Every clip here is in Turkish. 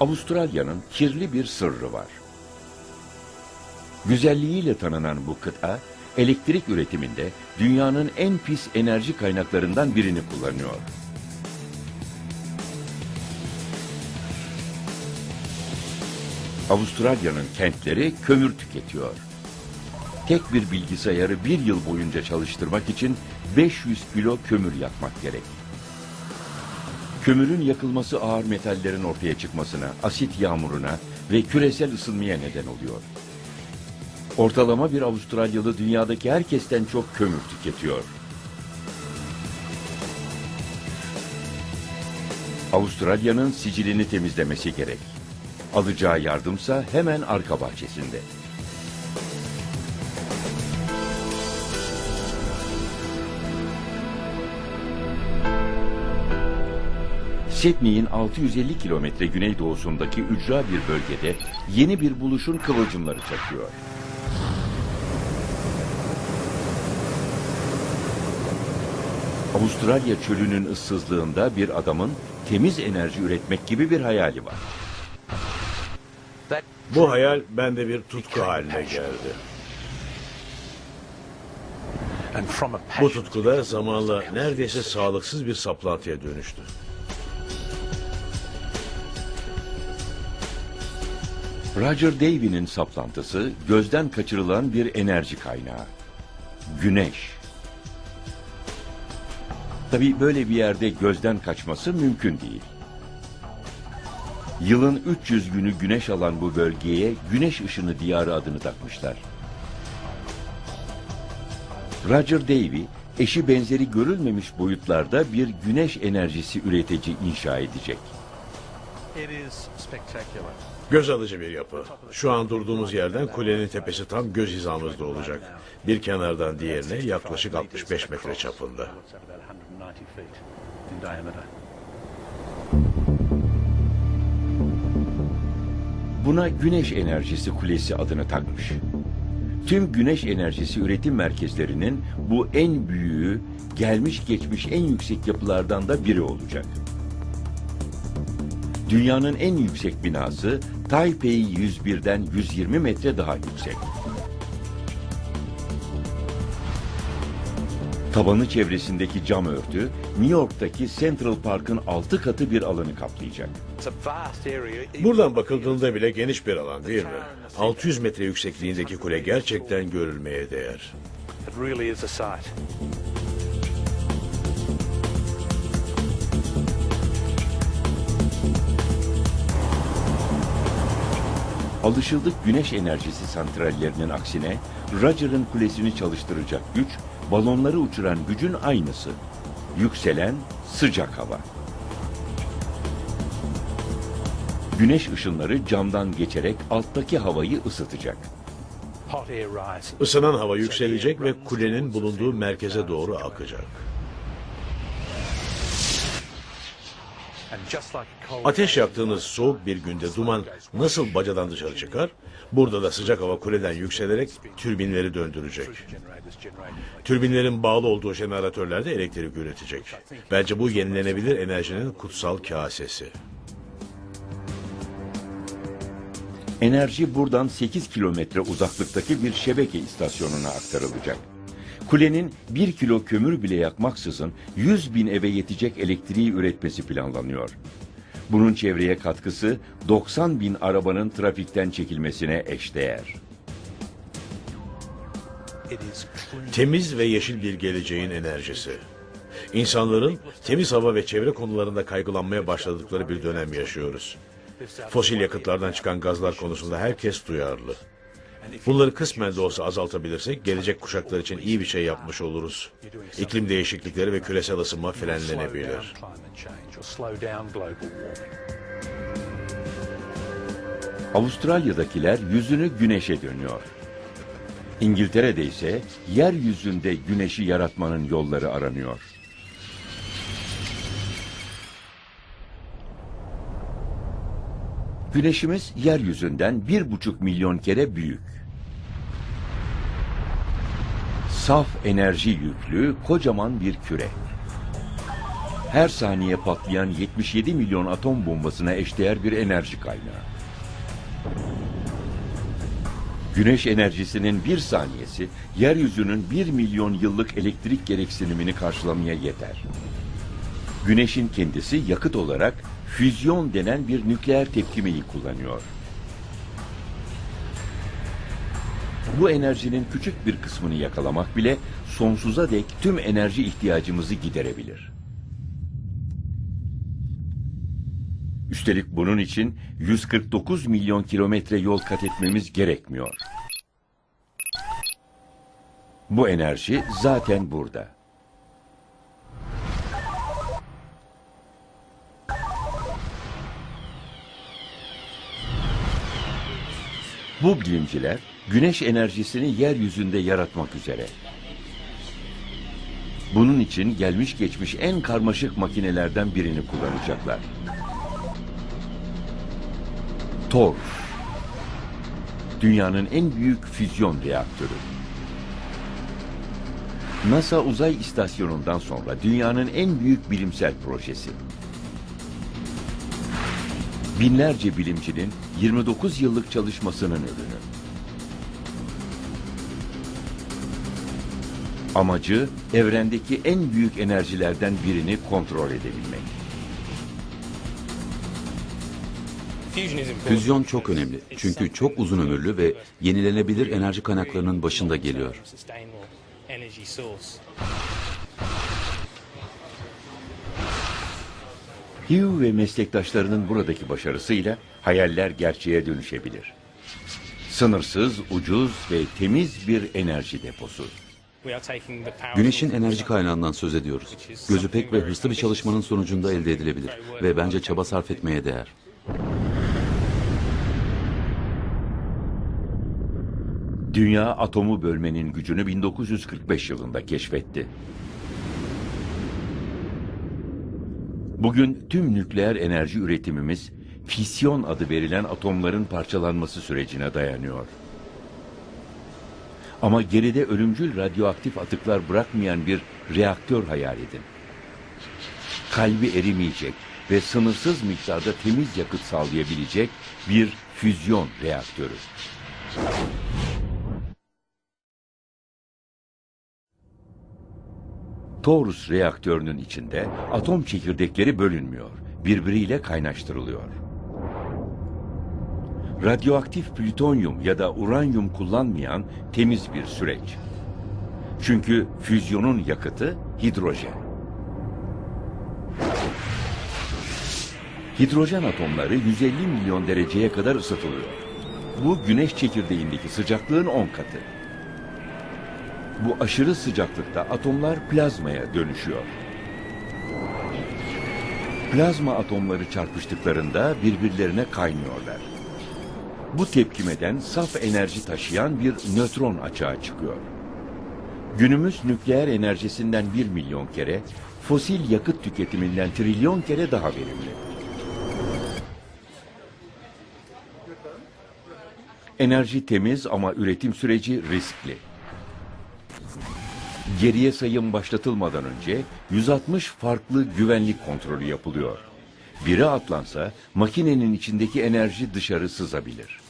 Avustralya'nın kirli bir sırrı var. Güzelliğiyle tanınan bu kıta, elektrik üretiminde dünyanın en pis enerji kaynaklarından birini kullanıyor. Avustralya'nın kentleri kömür tüketiyor. Tek bir bilgisayarı bir yıl boyunca çalıştırmak için 500 kilo kömür yakmak gerek. Kömürün yakılması ağır metallerin ortaya çıkmasına, asit yağmuruna ve küresel ısınmaya neden oluyor. Ortalama bir Avustralyalı dünyadaki herkesten çok kömür tüketiyor. Avustralya'nın sicilini temizlemesi gerek. Alacağı yardımsa hemen arka bahçesinde. Sydney'in 650 kilometre güneydoğusundaki ücra bir bölgede yeni bir buluşun kıvılcımları çakıyor. Avustralya çölünün ıssızlığında bir adamın temiz enerji üretmek gibi bir hayali var. Bu hayal bende bir tutku haline geldi. Bu tutku da zamanla neredeyse sağlıksız bir saplantıya dönüştü. Roger Davy'nin saplantısı gözden kaçırılan bir enerji kaynağı. Güneş. Tabii böyle bir yerde gözden kaçması mümkün değil. Yılın 300 günü güneş alan bu bölgeye Güneş Işını Diyarı adını takmışlar. Roger Davy, eşi benzeri görülmemiş boyutlarda bir güneş enerjisi üretici inşa edecek. It is spectacular. Göz alıcı bir yapı. Şu an durduğumuz yerden kulenin tepesi tam göz hizamızda olacak. Bir kenardan diğerine yaklaşık 65 metre çapında. Looks at about 190 feet in diameter. Buna Güneş Enerjisi Kulesi adını takmış. Tüm güneş enerjisi üretim merkezlerinin bu en büyüğü, gelmiş geçmiş en yüksek yapılardan da biri olacak. Dünyanın en yüksek binası Taipei 101'den 120 metre daha yüksek. Tabanı çevresindeki cam örtü, New York'taki Central Park'ın 6 katı bir alanı kaplayacak. Buradan bakıldığında bile geniş bir alan değil mi? 600 metre yüksekliğindeki kule gerçekten görülmeye değer. Alışıldık güneş enerjisi santrallerinin aksine Roger'ın kulesini çalıştıracak güç balonları uçuran gücün aynısı. Yükselen sıcak hava. Güneş ışınları camdan geçerek alttaki havayı ısıtacak. Hot air rises. Isınan hava yükselecek ve kulenin bulunduğu merkeze doğru akacak. Ateş yaktığınız soğuk bir günde duman nasıl bacadan dışarı çıkar? Burada da sıcak hava kuleden yükselerek türbinleri döndürecek. Türbinlerin bağlı olduğu jeneratörler de elektrik üretecek. Bence bu yenilenebilir enerjinin kutsal kasesi. Enerji buradan 8 kilometre uzaklıktaki bir şebeke istasyonuna aktarılacak. Kulenin 1 kilo kömür bile yakmaksızın 100 bin eve yetecek elektriği üretmesi planlanıyor. Bunun çevreye katkısı 90 bin arabanın trafikten çekilmesine eşdeğer. Temiz ve yeşil bir geleceğin enerjisi. İnsanların temiz hava ve çevre konularında kaygılanmaya başladıkları bir dönem yaşıyoruz. Fosil yakıtlardan çıkan gazlar konusunda herkes duyarlı. Bunları kısmen de olsa azaltabilirsek gelecek kuşaklar için iyi bir şey yapmış oluruz. İklim değişiklikleri ve küresel ısınma frenlenebilir. Avustralya'dakiler yüzünü güneşe dönüyor. İngiltere'de ise yeryüzünde güneşi yaratmanın yolları aranıyor. Güneşimiz yeryüzünden bir buçuk milyon kere büyük. Saf enerji yüklü kocaman bir küre. her saniye patlayan 77 milyon atom bombasına eşdeğer bir enerji kaynağı. Güneş enerjisinin bir saniyesi, yeryüzünün 1 milyon yıllık elektrik gereksinimini karşılamaya yeter. Güneşin kendisi yakıt olarak füzyon denen bir nükleer tepkimeyi kullanıyor. Bu enerjinin küçük bir kısmını yakalamak bile sonsuza dek tüm enerji ihtiyacımızı giderebilir. Üstelik bunun için 149 milyon kilometre yol kat etmemiz gerekmiyor. Bu enerji zaten burada. Bu bilimciler güneş enerjisini yeryüzünde yaratmak üzere. Bunun için gelmiş geçmiş en karmaşık makinelerden birini kullanacaklar. Thor. Dünyanın en büyük füzyon reaktörü. NASA uzay istasyonundan sonra dünyanın en büyük bilimsel projesi. Binlerce bilimcinin 29 yıllık çalışmasının ürünü. Amacı evrendeki en büyük enerjilerden birini kontrol edebilmek. Füzyon çok önemli çünkü çok uzun ömürlü ve yenilenebilir enerji kaynaklarının başında geliyor. Hugh ve meslektaşlarının buradaki başarısıyla hayaller gerçeğe dönüşebilir. Sınırsız, ucuz ve temiz bir enerji deposu. Güneşin enerji kaynağından söz ediyoruz. Gözü pek ve hırslı bir çalışmanın sonucunda elde edilebilir ve bence çaba sarf etmeye değer. Dünya atomu bölmenin gücünü 1945 yılında keşfetti. Bugün tüm nükleer enerji üretimimiz fisyon adı verilen atomların parçalanması sürecine dayanıyor. Ama geride ölümcül radyoaktif atıklar bırakmayan bir reaktör hayal edin. Kalbi erimeyecek ve sınırsız miktarda temiz yakıt sağlayabilecek bir füzyon reaktörü. Torus reaktörünün içinde atom çekirdekleri bölünmüyor, birbiriyle kaynaştırılıyor. Radyoaktif plütonyum ya da uranyum kullanmayan temiz bir süreç. Çünkü füzyonun yakıtı hidrojen. Hidrojen atomları 150 milyon dereceye kadar ısıtılıyor. Bu güneş çekirdeğindeki sıcaklığın 10 katı. Bu aşırı sıcaklıkta atomlar plazmaya dönüşüyor. Plazma atomları çarpıştıklarında birbirlerine kaynıyorlar. Bu tepkimeden saf enerji taşıyan bir nötron açığa çıkıyor. Günümüz nükleer enerjisinden 1 milyon kere, fosil yakıt tüketiminden trilyon kere daha verimli. Enerji temiz ama üretim süreci riskli. Geriye sayım başlatılmadan önce 160 farklı güvenlik kontrolü yapılıyor. Biri atlansa makinenin içindeki enerji dışarı sızabilir.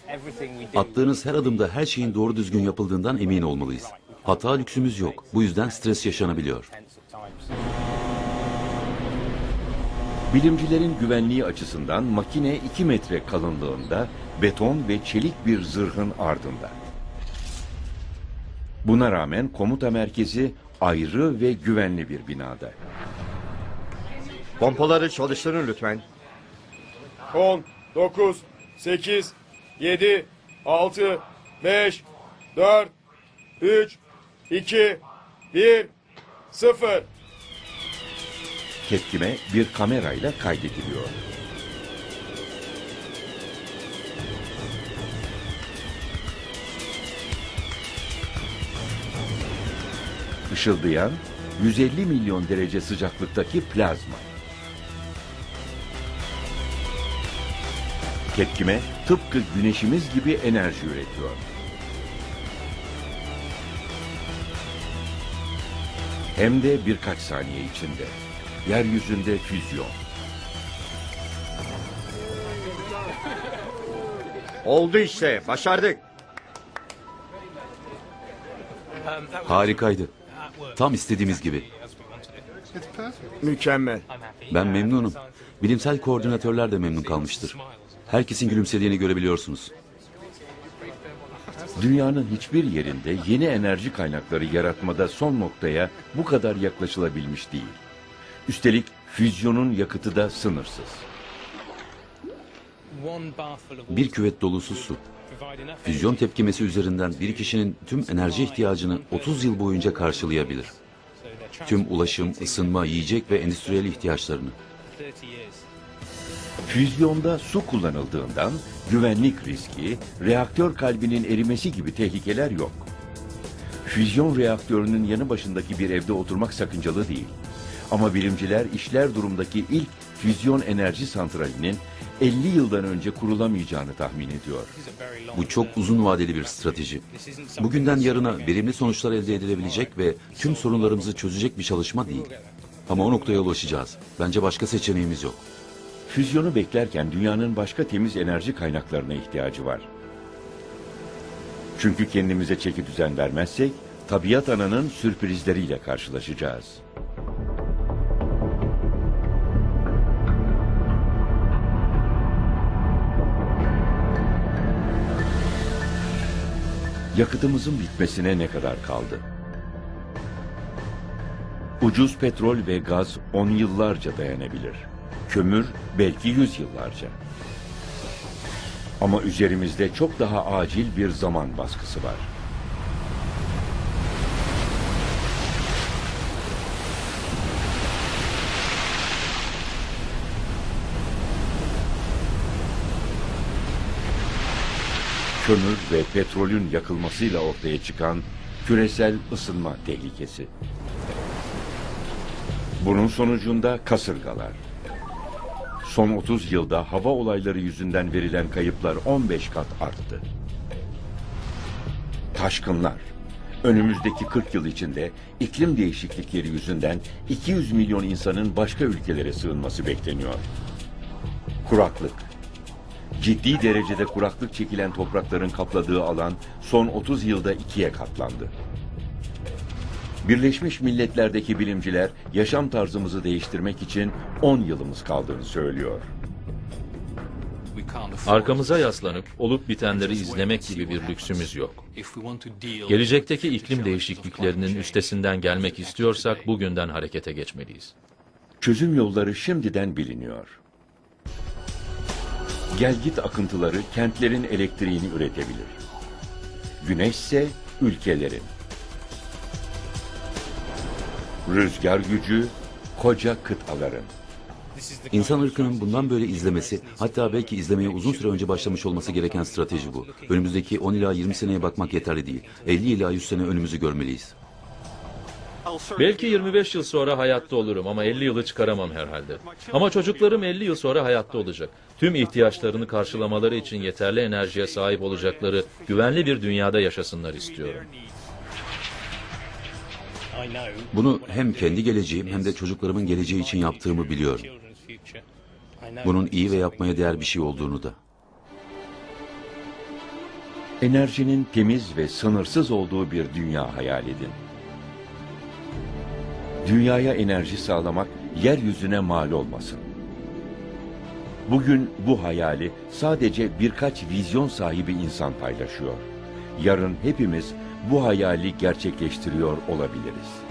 Attığınız her adımda her şeyin doğru düzgün yapıldığından emin olmalıyız. Hata lüksümüz yok. Bu yüzden stres yaşanabiliyor. Bilimcilerin güvenliği açısından makine 2 metre kalınlığında beton ve çelik bir zırhın ardında. Buna rağmen komuta merkezi ayrı ve güvenli bir binada. Pompaları çalıştırın lütfen. 10, 9, 8, 7, 6, 5, 4, 3, 2, 1, 0. Tepkime bir kamerayla kaydediliyor. Işıldayan 150 milyon derece sıcaklıktaki plazma. Tepkime tıpkı güneşimiz gibi enerji üretiyor. Hem de birkaç saniye içinde. yeryüzünde füzyon. Oldu işte. Başardık. Harikaydı. Tam istediğimiz gibi. Mükemmel. Ben memnunum. Bilimsel koordinatörler de memnun kalmıştır. Herkesin gülümsediğini görebiliyorsunuz. Dünyanın hiçbir yerinde yeni enerji kaynakları yaratmada son noktaya bu kadar yaklaşılabilmiş değil. Üstelik füzyonun yakıtı da sınırsız. Bir küvet dolusu su. Füzyon tepkimesi üzerinden bir kişinin tüm enerji ihtiyacını 30 yıl boyunca karşılayabilir. Tüm ulaşım, ısınma, yiyecek ve endüstriyel ihtiyaçlarını. Füzyonda su kullanıldığından güvenlik riski, reaktör kalbinin erimesi gibi tehlikeler yok. Füzyon reaktörünün yanı başındaki bir evde oturmak sakıncalı değil. Ama bilimciler işler durumdaki ilk füzyon enerji santralinin 50 yıldan önce kurulamayacağını tahmin ediyor. Bu çok uzun vadeli bir strateji. Bugünden yarına verimli sonuçlar elde edilebilecek ve tüm sorunlarımızı çözecek bir çalışma değil. Ama o noktaya ulaşacağız. Bence başka seçeneğimiz yok. Füzyonu beklerken dünyanın başka temiz enerji kaynaklarına ihtiyacı var. Çünkü kendimize çeki düzen vermezsek tabiat ananın sürprizleriyle karşılaşacağız. Yakıtımızın bitmesine ne kadar kaldı? Ucuz petrol ve gaz on yıllarca dayanabilir. Kömür belki yüz yıllarca. Ama üzerimizde çok daha acil bir zaman baskısı var. Kömür ve petrolün yakılmasıyla ortaya çıkan küresel ısınma tehlikesi. Bunun sonucunda kasırgalar. Son 30 yılda hava olayları yüzünden verilen kayıplar 15 kat arttı. Taşkınlar. Önümüzdeki 40 yıl içinde iklim değişiklikleri yüzünden 200 milyon insanın başka ülkelere sığınması bekleniyor. Kuraklık. Ciddi derecede kuraklık çekilen toprakların kapladığı alan son 30 yılda ikiye katlandı. Birleşmiş Milletler'deki bilimciler yaşam tarzımızı değiştirmek için 10 yılımız kaldığını söylüyor. Arkamıza yaslanıp olup bitenleri izlemek gibi bir lüksümüz yok. Gelecekteki iklim değişikliklerinin üstesinden gelmek istiyorsak bugünden harekete geçmeliyiz. Çözüm yolları şimdiden biliniyor. Gelgit akıntıları kentlerin elektriğini üretebilir. Güneşse ülkelerin. Rüzgar gücü koca kıtaların. İnsan ırkının bundan böyle izlemesi, hatta belki izlemeye uzun süre önce başlamış olması gereken strateji bu. Önümüzdeki 10 ila 20 seneye bakmak yeterli değil. 50 ila 100 sene önümüzü görmeliyiz. Belki 25 yıl sonra hayatta olurum ama 50 yılı çıkaramam herhalde. Ama çocuklarım 50 yıl sonra hayatta olacak. Tüm ihtiyaçlarını karşılamaları için yeterli enerjiye sahip olacakları güvenli bir dünyada yaşasınlar istiyorum. Bunu hem kendi geleceğim hem de çocuklarımın geleceği için yaptığımı biliyorum. Bunun iyi ve yapmaya değer bir şey olduğunu da. Enerjinin temiz ve sınırsız olduğu bir dünya hayal edin. Dünyaya enerji sağlamak yeryüzüne mal olmasın. Bugün bu hayali sadece birkaç vizyon sahibi insan paylaşıyor. Yarın hepimiz bu hayali gerçekleştiriyor olabiliriz.